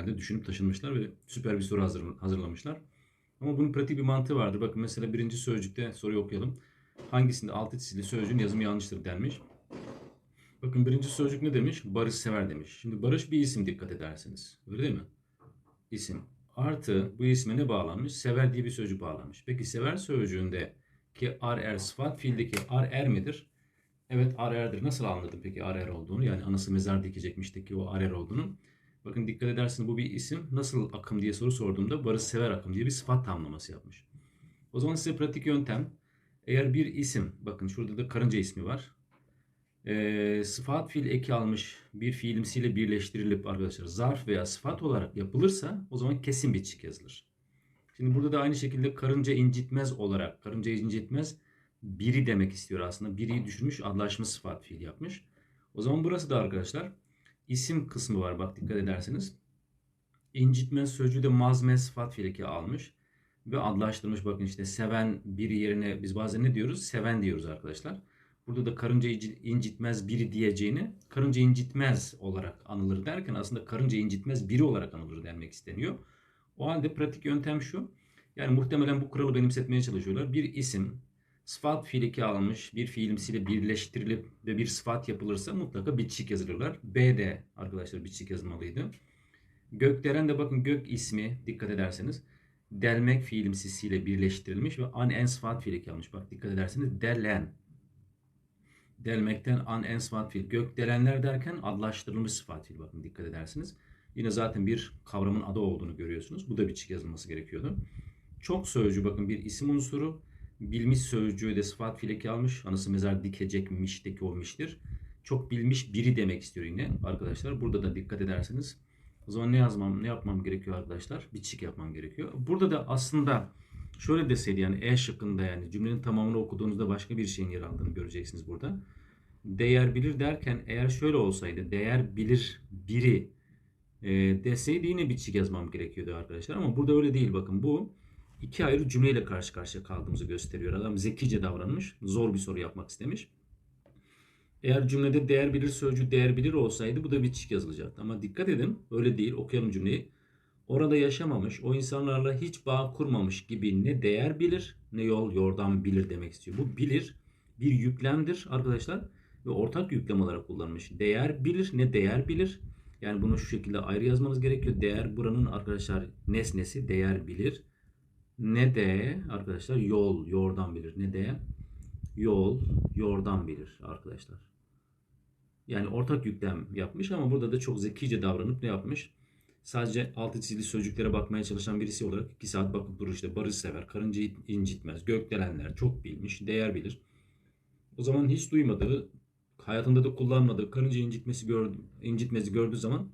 herhalde düşünüp taşınmışlar ve süper bir soru hazır, hazırlamışlar. Ama bunun pratik bir mantığı vardır. Bakın mesela birinci sözcükte soruyu okuyalım. Hangisinde altı çizili sözcüğün yazımı yanlıştır denmiş. Bakın birinci sözcük ne demiş? Barış sever demiş. Şimdi Barış bir isim dikkat ederseniz. Öyle değil mi? İsim. Artı bu isme ne bağlanmış? Sever diye bir sözcük bağlanmış. Peki sever sözcüğünde ki ar er sıfat fiildeki ar er midir? Evet ar erdir. Nasıl anladım peki ar er olduğunu? Yani anası mezar dikecekmişteki o ar er olduğunu. Bakın dikkat ederseniz bu bir isim. Nasıl akım diye soru sorduğumda Barış sever akım diye bir sıfat tamlaması yapmış. O zaman size pratik yöntem. Eğer bir isim, bakın şurada da karınca ismi var. Ee, sıfat fiil eki almış bir fiilimsiyle birleştirilip arkadaşlar zarf veya sıfat olarak yapılırsa o zaman kesin bitişik yazılır. Şimdi burada da aynı şekilde karınca incitmez olarak, karınca incitmez biri demek istiyor aslında. Biri düşürmüş, adlaşma sıfat fiil yapmış. O zaman burası da arkadaşlar isim kısmı var bak dikkat ederseniz. İncitmez sözcüğü de mazme sıfat fiil eki almış ve adlaştırmış. Bakın işte seven biri yerine biz bazen ne diyoruz? Seven diyoruz arkadaşlar. Burada da karınca incitmez biri diyeceğini karınca incitmez olarak anılır derken aslında karınca incitmez biri olarak anılır denmek isteniyor. O halde pratik yöntem şu. Yani muhtemelen bu kuralı benimsetmeye çalışıyorlar. Bir isim sıfat fiiliki alınmış bir fiilimsiyle birleştirilip ve bir sıfat yapılırsa mutlaka bitişik yazılırlar. B de arkadaşlar bitişik yazılmalıydı. Gökdelen de bakın gök ismi dikkat ederseniz delmek fiilimsisiyle birleştirilmiş ve an en sıfat fiiliki almış. Bak dikkat ederseniz delen delmekten an en sıfat fiil. Gök delenler derken adlaştırılmış sıfat fiil. Bakın dikkat edersiniz. Yine zaten bir kavramın adı olduğunu görüyorsunuz. Bu da bitişik yazılması gerekiyordu. Çok sözcüğü bakın bir isim unsuru. Bilmiş sözcüğü de sıfat fiileki almış. Anısı mezar dikecekmişteki olmuştur. Çok bilmiş biri demek istiyor yine arkadaşlar. Burada da dikkat ederseniz. O zaman ne yazmam, ne yapmam gerekiyor arkadaşlar? Bitişik yapmam gerekiyor. Burada da aslında şöyle deseydi yani E şıkkında yani cümlenin tamamını okuduğunuzda başka bir şeyin yer aldığını göreceksiniz burada. Değer bilir derken eğer şöyle olsaydı değer bilir biri e, deseydi yine bitişik yazmam gerekiyordu arkadaşlar. Ama burada öyle değil bakın bu iki ayrı cümleyle karşı karşıya kaldığımızı gösteriyor. Adam zekice davranmış. Zor bir soru yapmak istemiş. Eğer cümlede değer bilir sözcüğü değer bilir olsaydı bu da bitişik yazılacaktı. Ama dikkat edin öyle değil. Okuyalım cümleyi. Orada yaşamamış, o insanlarla hiç bağ kurmamış gibi ne değer bilir ne yol yordam bilir demek istiyor. Bu bilir bir yüklemdir arkadaşlar ve ortak yüklem olarak kullanılmış. Değer bilir ne değer bilir. Yani bunu şu şekilde ayrı yazmanız gerekiyor. Değer buranın arkadaşlar nesnesi değer bilir. Ne de arkadaşlar yol yordam bilir. Ne de yol yordam bilir arkadaşlar. Yani ortak yüklem yapmış ama burada da çok zekice davranıp ne yapmış? Sadece altı çizili sözcüklere bakmaya çalışan birisi olarak iki saat bakıp durur işte barış sever, karınca incitmez, gökdelenler, çok bilmiş, değer bilir. O zaman hiç duymadığı, hayatında da kullanmadığı karınca incitmesi gördü, incitmesi gördüğü zaman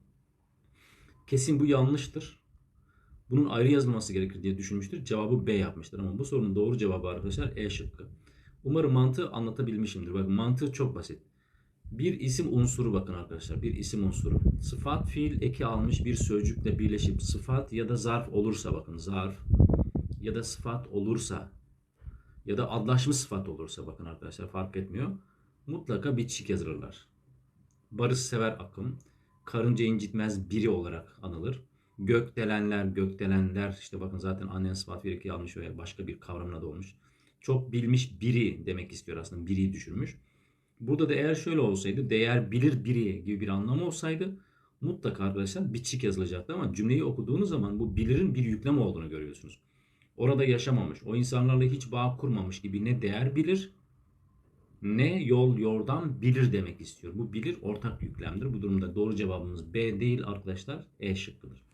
kesin bu yanlıştır. Bunun ayrı yazılması gerekir diye düşünmüştür. Cevabı B yapmıştır ama bu sorunun doğru cevabı arkadaşlar E şıkkı. Umarım mantığı anlatabilmişimdir. Bakın mantığı çok basit. Bir isim unsuru bakın arkadaşlar. Bir isim unsuru. Sıfat fiil eki almış bir sözcükle birleşip sıfat ya da zarf olursa bakın zarf ya da sıfat olursa ya da adlaşmış sıfat olursa bakın arkadaşlar fark etmiyor. Mutlaka bitişik yazılırlar. Barış sever akım. Karınca incitmez biri olarak anılır. Gökdelenler, gökdelenler işte bakın zaten annen sıfat eki almış veya başka bir kavramla da olmuş. Çok bilmiş biri demek istiyor aslında. Biri düşürmüş. Burada da eğer şöyle olsaydı değer bilir biri gibi bir anlam olsaydı mutlaka arkadaşlar bitişik yazılacaktı ama cümleyi okuduğunuz zaman bu bilirin bir yüklem olduğunu görüyorsunuz. Orada yaşamamış, o insanlarla hiç bağ kurmamış gibi ne değer bilir ne yol yordam bilir demek istiyor. Bu bilir ortak yüklemdir. Bu durumda doğru cevabımız B değil arkadaşlar E şıkkıdır.